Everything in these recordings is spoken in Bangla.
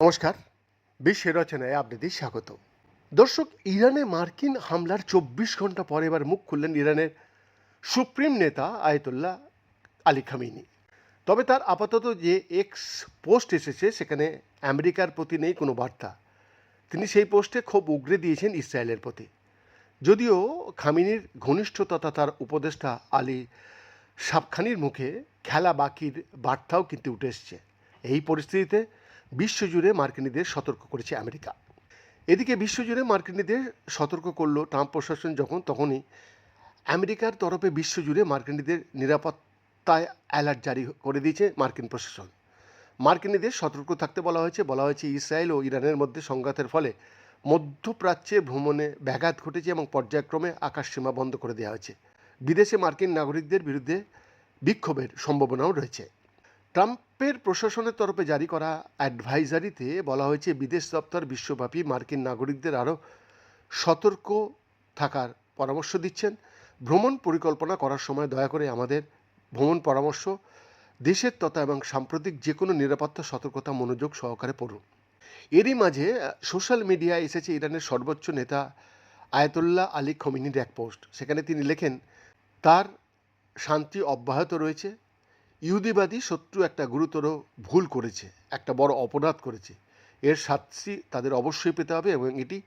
নমস্কার, বিশ্ব রচনায় আপনাদের স্বাগত। দর্শক, ইরানে মার্কিন হামলার চব্বিশ ঘণ্টা পরে এবার মুখ খুললেন ইরানের সুপ্রিম নেতা আয়তুল্লাহ আলী খামিনি তবে তার আপাতত যে এক্স পোস্ট এসেছে, সেখানে আমেরিকার প্রতি নেই কোনো বার্তা। তিনি সেই পোস্টে খুব উগরে দিয়েছেন ইসরায়েলের প্রতি। যদিও খামিনির ঘনিষ্ঠ তথা তার উপদেষ্টা আলী সাবখানির মুখে খেলা বাকির বার্তাও কিন্তু উঠে এসছে। এই পরিস্থিতিতে বিশ্বজুড়ে মার্কিনীদের সতর্ক করেছে আমেরিকা। এদিকে বিশ্বজুড়ে মার্কিনীদের সতর্ক করল ট্রাম্প প্রশাসন যখন, তখনই আমেরিকার তরফে বিশ্বজুড়ে মার্কিনীদের নিরাপত্তায় অ্যালার্ট জারি করে দিয়েছে মার্কিন প্রশাসন। মার্কিনীদের সতর্ক থাকতে বলা হয়েছে বলা হয়েছে ইসরায়েল ও ইরানের মধ্যে সংঘাতের ফলে মধ্যপ্রাচ্যে ভ্রমণে ব্যাঘাত ঘটেছে এবং পর্যায়ক্রমে আকাশসীমা বন্ধ করে দেওয়া হয়েছে। বিদেশে মার্কিন নাগরিকদের বিরুদ্ধে বিক্ষোভের সম্ভাবনাও রয়েছে। ট্রাম্পের প্রশাসনের তরফে জারি করা অ্যাডভাইজারিতে বলা হয়েছে, বিদেশ দপ্তর বিশ্বব্যাপী মার্কিন নাগরিকদের আরও সতর্ক থাকার পরামর্শ দিচ্ছেন। ভ্রমণ পরিকল্পনা করার সময় দয়া করে আমাদের ভ্রমণ পরামর্শ, দেশের তথা এবং সাম্প্রতিক যে কোনো নিরাপত্তা, সতর্কতা, মনোযোগ সহকারে পড়ুন। এরই মাঝে সোশ্যাল মিডিয়ায় এসেছে ইরানের সর্বোচ্চ নেতা আয়াতুল্লাহ আলী খমিনির এক পোস্ট। সেখানে তিনি লেখেন তার শান্তি অব্যাহত রয়েছে। ইহুদিবাদী শত্রু একটা গুরুতর ভুল করেছে, একটা বড় অপরাধ করেছে। এর শাস্তি তাদের অবশ্যই পেতে হবে এবং এটি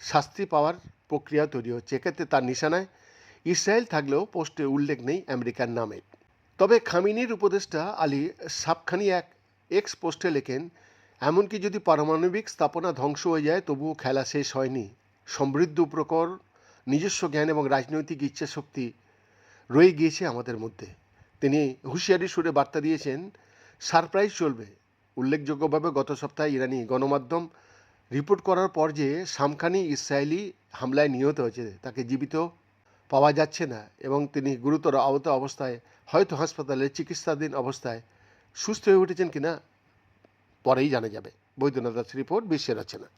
শাস্তি পাওয়ার প্রক্রিয়া তৈরি হচ্ছে। এক্ষেত্রে তার নিশানায় ইসরায়েল থাকলেও পোস্টে উল্লেখ নেই আমেরিকার নামে। তবে খামিনির উপদেষ্টা আলী সাবখানি এক এক্স পোস্টে লেখেন, এমনকি যদি পারমাণবিক স্থাপনা ধ্বংস হয়ে যায়, তবুও খেলা শেষ হয়নি। সমৃদ্ধ উপকর নিজস্ব জ্ঞান এবং রাজনৈতিক ইচ্ছাশক্তি রয়ে গিয়েছে আমাদের মধ্যে। তিনি হুঁশিয়ারি সুরে বার্তা দিয়েছেন, সারপ্রাইজ চলবে। উল্লেখযোগ্যভাবে গত সপ্তাহে ইরানি গণমাধ্যম রিপোর্ট করার পর যে সামখানি ইসরায়েলি হামলায় নিহত হয়েছে, তাকে জীবিত পাওয়া যাচ্ছে না এবং তিনি গুরুতর আহত অবস্থায় হয়তো হাসপাতালে চিকিৎসাধীন অবস্থায় সুস্থ হয়ে উঠেছেন কিনা পরেই জানা যাবে। বৈদ্যনাথ দাস রিপোর্ট বিশ্বের রচনা